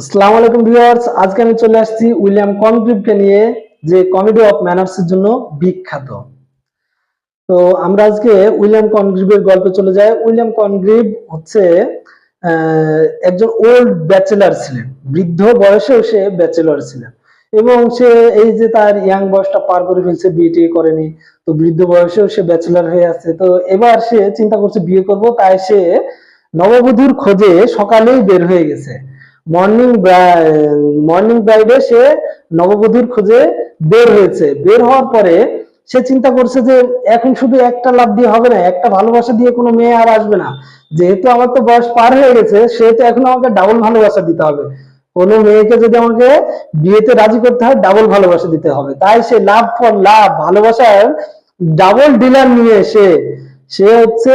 আসসালামু আলাইকুম ভিউয়ার্স, আজকে আমি চলে আসছি উইলিয়াম কনগ্রিভকে নিয়ে যে কমেডি অফ ম্যানার্স এর জন্য বিখ্যাত। তো আমরা আজকে উইলিয়াম কনগ্রিভের গল্পে চলে যাই। উইলিয়াম কনগ্রিভ হচ্ছে একজন ওল্ড ব্যাচেলার ছিলেন, বৃদ্ধ বয়সেও সে ব্যাচেলার ছিলেন এবং সে এই যে তার ইয়াং বয়সটা পার করে ফেলছে, বিয়ে টিয়ে করেনি, তো বৃদ্ধ বয়সেও সে ব্যাচেলার হয়ে আছে। তো এবার সে চিন্তা করছে, বিয়ে করব, তাই সে নববধূর খোঁজে সকালেই বের হয়ে গেছে। মর্নিং মর্নিং ব্রাইডে সে নববধূর খোঁজে বের হয়েছে। বের হওয়ার পরে সে চিন্তা করছে যে, এখন শুধু একটা লাভ দিয়ে হবে না, একটা ভালোবাসা দিয়ে কোনো মেয়ে আর আসবে না। যেহেতু আমার তো বয়স পার হয়ে গেছে, সেহেতু এখন আমাকে ডাবল ভালোবাসা দিতে হবে। কোনো মেয়েকে যদি আমাকে বিয়েতে রাজি করতে হয় ডাবল ভালোবাসা দিতে হবে। তাই সে লাভ ফর লাভ ভালোবাসার ডাবল ডিলার নিয়ে সে সে হচ্ছে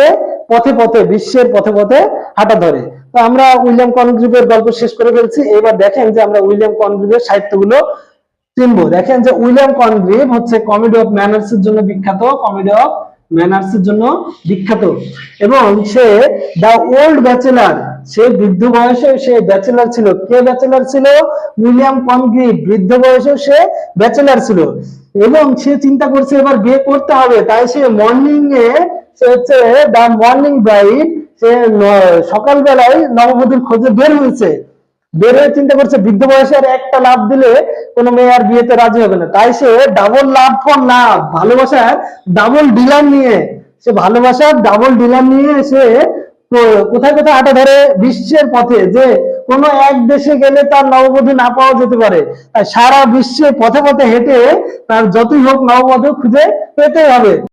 পথে পথে, বিশ্বের পথে পথে হাঁটা ধরে। আমরা উইলিয়াম কনগ্রিভের গল্প শেষ করে ফেলছি। এবার দেখেন যে আমরা উইলিয়াম কনগ্রিভের সাহিত্যগুলো চিনবো। দেখেন যে উইলিয়াম কনগ্রিভ হচ্ছে কমেডি অফ ম্যানার্স এর জন্য বিখ্যাত কমেডি অফ ম্যানার্স এর জন্য বিখ্যাত। এবং সে দা ওল্ড ব্যাচেলার সে বৃদ্ধ বয়সে সে ব্যাচেলার ছিল। কে ব্যাচেলার ছিল? উইলিয়াম কনগ্রিভ, বৃদ্ধ বয়সে সে ব্যাচেলার ছিল। এবং সে চিন্তা করছে, এবার বিয়ে করতে হবে। তাই সে মর্নিং এ সে হচ্ছে দা মর্নিং ব্রাইড সে সকালবেলায় নববধূর খোঁজে বের হয়েছে। বের হয়ে চিন্তা করছে, বৃদ্ধ বয়সে একটা লাভ দিলে কোনো মেয়ে আর বিয়েতে রাজি হবে না। তাই সে ডাবল লাভ ফর লাভ ভালোবাসার ডাবল ডিলার নিয়ে, সে ভালোবাসার ডাবল ডিলার নিয়ে সে কোথায় কোথায় হাঁটা ধরে বিশ্বের পথে যে কোন এক দেশে গেলে তার নববধূ না পাওয়া যেতে পারে। সারা বিশ্বে পথে পথে হেঁটে তার যতই হোক নববধূ খুঁজে পেতে হবে।